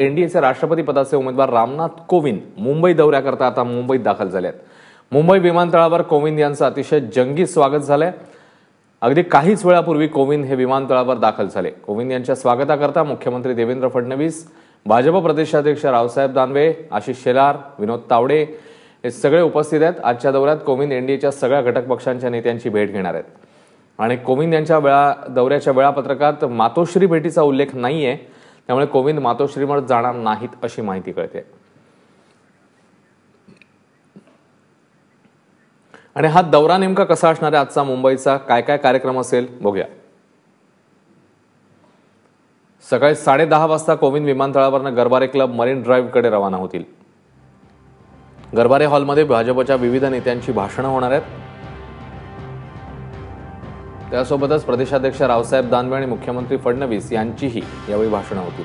एनडीएचे राष्ट्रपती पदाचे उमेदवार रामनाथ कोविंद मुंबई दौऱ्याकरता आता मुंबईत दाखल झाले आहेत मुंबई विमानतळावर कोविंद यांचं अतिशय जंगी स्वागत झालंय. अगदी काहीच वेळापूर्वी कोविंद हे विमानतळावर दाखल झाले. कोविंद यांच्या स्वागताकरता मुख्यमंत्री देवेंद्र फडणवीस भाजप प्रदेशाध्यक्ष रावसाहेब दानवे आशिष शेलार विनोद तावडे हे सगळे उपस्थित आहेत. आजच्या दौऱ्यात कोविंद एनडीएच्या सगळ्या घटक पक्षांच्या नेत्यांची भेट घेणार आहेत. आणि कोविंद यांच्या वेळा दौऱ्याच्या वेळापत्रकात मातोश्री भेटीचा उल्लेख नाही आहे त्यामुळे कोविंद मातोश्रीवर जाणार नाहीत अशी माहिती कळते. आणि हा दौरा नेमका कसा असणार आहे? आजचा मुंबईचा काय काय कार्यक्रम असेल? बघूया. सकाळी साडे दहा वाजता कोविंद विमानतळावरनं गरबारे क्लब मरीन ड्राईव्हकडे रवाना होतील. गरबारे हॉलमध्ये भाजपच्या विविध नेत्यांची भाषणं होणार आहेत. त्यासोबतच प्रदेशाध्यक्ष रावसाहेब दानवे आणि मुख्यमंत्री फडणवीस यांचीही यावेळी भाषणं होतील.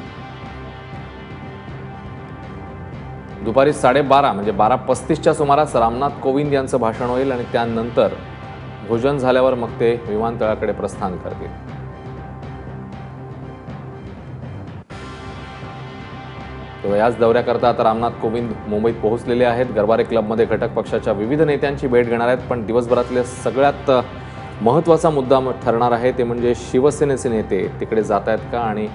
दुपारी साडेबारा म्हणजे बारा पस्तीसच्या सुमारास रामनाथ कोविंद यांचं भाषण होईल आणि त्यानंतर भोजन झाल्यावर मग ते विमानतळाकडे प्रस्थान करतील. तेव्हा याच दौऱ्याकरता आता रामनाथ कोविंद मुंबईत पोहोचलेले आहेत. गरबारे क्लबमध्ये घटक पक्षाच्या विविध नेत्यांची भेट घेणार आहेत. पण दिवसभरातले सगळ्यात महत्त्वाचा मुद्दा ठरणार आहे ते म्हणजे शिवसेनेचे नेते तिकडे जात आहेत का आणि